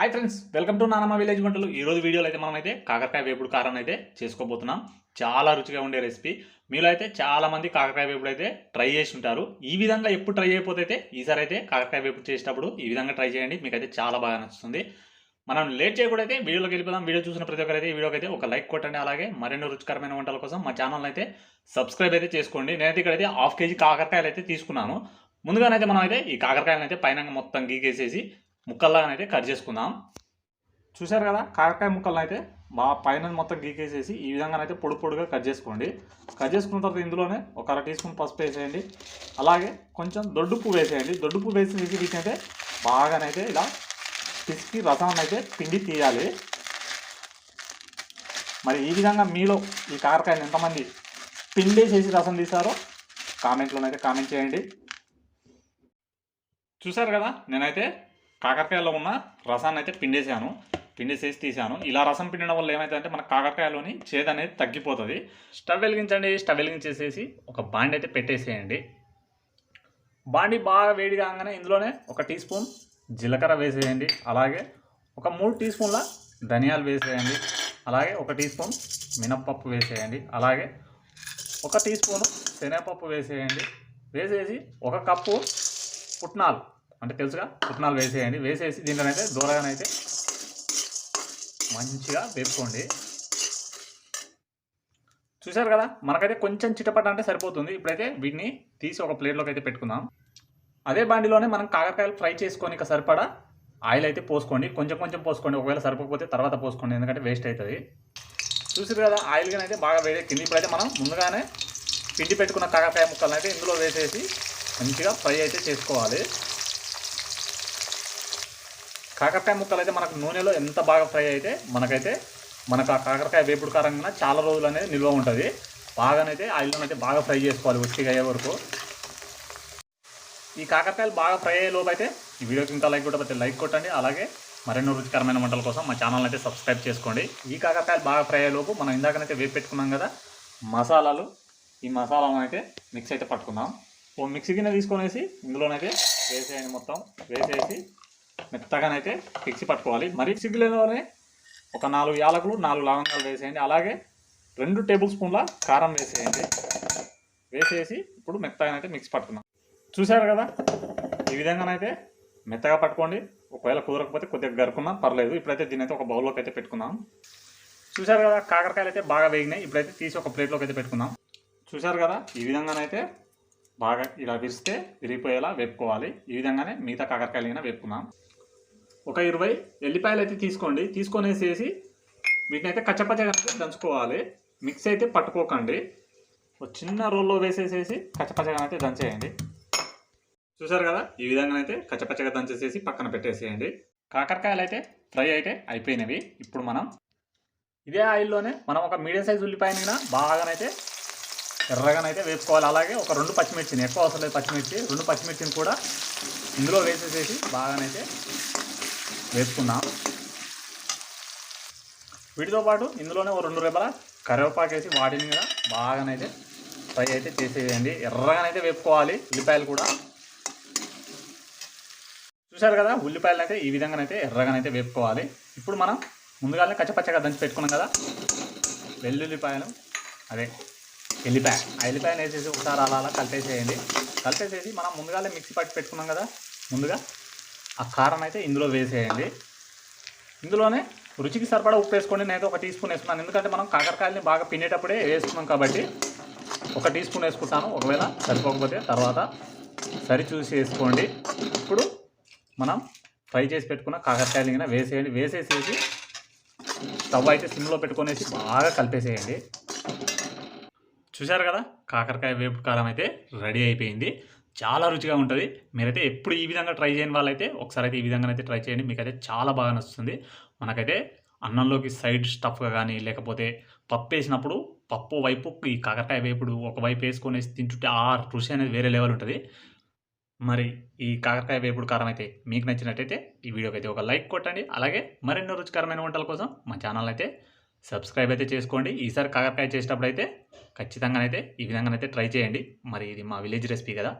Hi friends welcome to నానమ్మ village వంటలు ఈ రోజు వీడియోలో అయితే మనం అయితే కాకరకాయ వేపుడు కారం అయితే చేసుకోబోతున్నాం. చాలా రుచిగా ఉండే రెసిపీ మీలో అయితే చాలా మంది కాకరకాయ వేపుడు అయితే ట్రై చేసి ఉంటారు. ఈ విధంగా ఎప్పుడు ట్రై అయిపోతే అయితే ఈసారి అయితే కాకరకాయ వేపుడు చేసేటప్పుడు ఈ విధంగా ట్రై చేయండి. మీకు అయితే చాలా బాగా నచ్చుతుంది. మనం లేట్ చేయకూడదు అయితే వీడియోలోకి వెళ్ళిపోదాం. వీడియో చూసిన ప్రతి ఒక్కరైతే ఈ వీడియోకి అయితే ఒక లైక్ కొట్టండి. అలాగే మరెన్నో రుచికరమైన వంటల కోసం మా ఛానల్ అయితే సబ్స్క్రైబ్ అయితే చేసుకోండి. నేనైతే ఇక్కడైతే హాఫ్ కేజీ కాకరకాయలు అయితే తీసుకున్నాను. ముందుగానైతే మనం అయితే ఈ కాకరకాయలను అయితే పైన మొత్తం గీకేసేసి ముక్కల్లాగానైతే కట్ చేసుకుందాం. చూశారు కదా? కాకరకాయ ముక్కలను అయితే బాగా పైన మొత్తం గీకేసేసి ఈ విధంగానైతే పొడి పొడిగా కట్ చేసుకోండి. కట్ చేసుకున్న తర్వాత ఇందులోనే ఒక అర టీ స్పూన్ పసుపు వేసేయండి. అలాగే కొంచెం దొడ్డుప్పు వేసేయండి. దొడ్డుప్పు వేసేసి వీటినైతే బాగానైతే ఇలా పిసికి రసం అయితే పిండి తీయాలి. మరి ఈ విధంగా మీలో ఈ కాకరకాయలు ఎంతమంది పిండి చేసి రసం తీసారో కామెంట్లోనైతే కామెంట్ చేయండి. చూసారు కదా? నేనైతే కాకరకాయలో ఉన్న రసాన్ని అయితే పిండేసాను పిండేసేసి తీసాను ఇలా రసం పిండడం వల్ల ఏమైందంటే మన కాకరకాయలోని చేదు అనేది తగ్గిపోతుంది. స్టవ్ వెలిగించండి. స్టవ్ వెలిగించేసేసి ఒక బాండి అయితే పెట్టేసేయండి. బాండి బాగా వేడి కాగానే ఇందులోనే ఒక టీ స్పూన్ జీలకర్ర వేసేయండి. అలాగే ఒక మూడు టీ స్పూన్ల ధనియాలు వేసేయండి. అలాగే ఒక టీ స్పూన్ మినప్పప్పు వేసేయండి. అలాగే ఒక టీ స్పూను శనగపప్పు వేసేయండి. వేసేసి ఒక కప్పు పుట్నాలు అంటే తెలుసుగా? పుట్నాలు వేసేయండి. వేసేసి దీంట్లోనైతే దూరగానైతే మంచిగా వేపుకోండి. చూశారు కదా? మనకైతే కొంచెం చిటపట అంటే సరిపోతుంది. ఇప్పుడైతే వీటిని తీసి ఒక ప్లేట్లోకి అయితే పెట్టుకుందాం. అదే బాండిలోనే మనం కాకరకాయలు ఫ్రై చేసుకొని ఇక సరిపడా ఆయిల్ అయితే పోసుకోండి. కొంచెం కొంచెం పోసుకోండి. ఒకవేళ సరిపోకపోతే తర్వాత పోసుకోండి. ఎందుకంటే వేస్ట్ అవుతుంది. చూసారు కదా? ఆయిల్ కానీ అయితే బాగా వేడెక్కింది. ఇప్పుడైతే మనం ముందుగానే పిండి పెట్టుకున్న కాకరకాయ ముక్కలను అయితే ఇందులో వేసేసి మంచిగా ఫ్రై అయితే చేసుకోవాలి. కాకరకాయ ముక్కలు అయితే మనకు నూనెలో ఎంత బాగా ఫ్రై అయితే మనకైతే మనకు ఆ కాకరకాయ వేపుడు కారంగా చాలా రోజులు అనేది నిల్వ ఉంటుంది. బాగానైతే ఆయిల్లో అయితే బాగా ఫ్రై చేసుకోవాలి ఒట్టిగా అయ్యే వరకు. ఈ కాకరకాయలు బాగా ఫ్రై అయ్యే లోపు అయితే ఈ వీడియోకి ఇంకా లైక్ కొట్టకపోతే లైక్ కొట్టండి. అలాగే మరెన్నో రుచికరమైన వంటల కోసం మా ఛానల్ అయితే సబ్స్క్రైబ్ చేసుకోండి. ఈ కాకరకాయలు బాగా ఫ్రై అయ్యే లోపు మనం ఇందాకనైతే వేపు పెట్టుకున్నాం కదా మసాలాలు ఈ మసాలాలను అయితే మిక్స్ అయితే పట్టుకుందాం. ఓ మిక్సీ గిన్నె తీసుకొనేసి ఇందులోనైతే వేసేయండి మొత్తం. వేసేసి మెత్తగానైతే మిక్సీ పట్టుకోవాలి. మరి మిక్సీ గిన్నెలోనే ఒక నాలుగు యాలకులు నాలుగు లవంగాలు వేసేయండి. అలాగే రెండు టేబుల్ స్పూన్ల కారం వేసేయండి. వేసేసి ఇప్పుడు మెత్తగానైతే మిక్స్ పట్టుకున్నాం చూశారు కదా? ఈ విధంగానైతే మెత్తగా పట్టుకోండి. ఒకవేళ కుదరకపోతే కొద్దిగా గరుకున్నా పర్లేదు. ఇప్పుడైతే దీని అయితే ఒక బౌల్లోకి అయితే పెట్టుకుందాం. చూశారు కదా? కాకరకాయలు అయితే బాగా వేగినాయి. ఇప్పుడైతే తీసి ఒక ప్లేట్లోకి అయితే పెట్టుకుందాం. చూశారు కదా? ఈ విధంగానైతే బాగా ఇలా విరిస్తే విరిగిపోయేలా వేపుకోవాలి. ఈ విధంగానే మిగతా కాకరకాయలైనా వేపుకుందాం. ఒక ఇరవై ఎల్లిపాయలు అయితే తీసుకోండి. తీసుకొనేసేసి వీటిని అయితే కచ్చపచ్చగా అయితే దంచుకోవాలి. మిక్స్ అయితే పట్టుకోకండి. ఒక చిన్న రోల్లో వేసేసేసి కచ్చపచ్చగా అయితే దంచేయండి. చూసారు కదా? ఈ విధంగా అయితే కచ్చపచ్చగా దంచేసేసి పక్కన పెట్టేసేయండి. కాకరకాయలు అయితే ఫ్రై అయితే అయిపోయినవి. ఇప్పుడు మనం ఇదే ఆయిల్లోనే మనం ఒక మీడియం సైజ్ ఉల్లిపాయని కూడా బాగానైతే ఎర్రగానైతే వేపుకోవాలి. అలాగే ఒక రెండు పచ్చిమిర్చిని ఎక్కువ అవసరం లేదు పచ్చిమిర్చి రెండు పచ్చిమిర్చిని కూడా ఇందులో వేసేసేసి బాగానైతే వేసుకుందాం వీటితో పాటు ఇందులోనే ఒక రెండు రెబ్బల కరివేపాకు వేసి వాటిని కూడా బాగానైతే ఫ్రై అయితే చేసేయండి. ఎర్రగానైతే వేపుకోవాలి ఉల్లిపాయలు కూడా. చూశారు కదా ఉల్లిపాయలు అయితే ఈ విధంగానైతే ఎర్రగానైతే వేపుకోవాలి. ఇప్పుడు మనం ముందుగానే కచ్చపచ్చగా దంచి పెట్టుకున్నాం కదా వెల్లుల్లిపాయలు అదే ఎల్లిపాయ ఆ ఎల్లిపాయను వేసేసి ఒకసారి అలా అలా కలిపేసేయండి. కలిపేసేసి మనం ముందుగానే మిక్సీ పట్టి పెట్టుకున్నాం కదా ముందుగా ఆ కారం అయితే ఇందులో వేసేయండి. ఇందులోనే రుచికి సరిపడా ఉప్పు వేసుకోండి. నేనైతే ఒక టీ స్పూన్ వేసుకున్నాను. ఎందుకంటే మనం కాకరకాయలని బాగా పిండేటప్పుడే వేసుకున్నాం కాబట్టి ఒక టీ స్పూన్ వేసుకుంటాను. ఒకవేళ సరిపోకపోతే తర్వాత సరి చూసి వేసుకోండి. ఇప్పుడు మనం ఫ్రై చేసి పెట్టుకున్న కాకరకాయలు కింద వేసేయండి. వేసేసేసి స్టవ్ అయితే సిమ్లో పెట్టుకునేసి బాగా కలిపేసేయండి. చూశారు కదా? కాకరకాయ వేపుడు కారం అయితే రెడీ అయిపోయింది. చాలా రుచిగా ఉంటుంది. మీరైతే ఎప్పుడు ఈ విధంగా ట్రై చేయని వాళ్ళైతే ఒకసారి అయితే ఈ విధంగా అయితే ట్రై చేయండి. మీకైతే చాలా బాగా నచ్చుతుంది. మనకైతే అన్నంలోకి సైడ్ స్టఫ్గా కానీ లేకపోతే పప్పు వేసినప్పుడు పప్పు వైపు ఈ కాకరకాయ వేపుడు ఒక వైపు వేసుకొని తింటుంటే ఆ రుచి అనేది వేరే లెవెల్ ఉంటుంది. మరి ఈ కాకరకాయ వేపుడు కారం అయితే మీకు నచ్చినట్టయితే ఈ వీడియోకి అయితే ఒక లైక్ కొట్టండి. అలాగే మరెన్నో రుచికరమైన వంటల కోసం మా ఛానల్ అయితే సబ్స్క్రైబ్ అయితే చేసుకోండి. ఈసారి కాకరకాయ చేసేటప్పుడు అయితే ఖచ్చితంగానైతే ఈ విధంగానైతే ట్రై చేయండి. మరి ఇది మా విలేజ్ రెసిపీ కదా.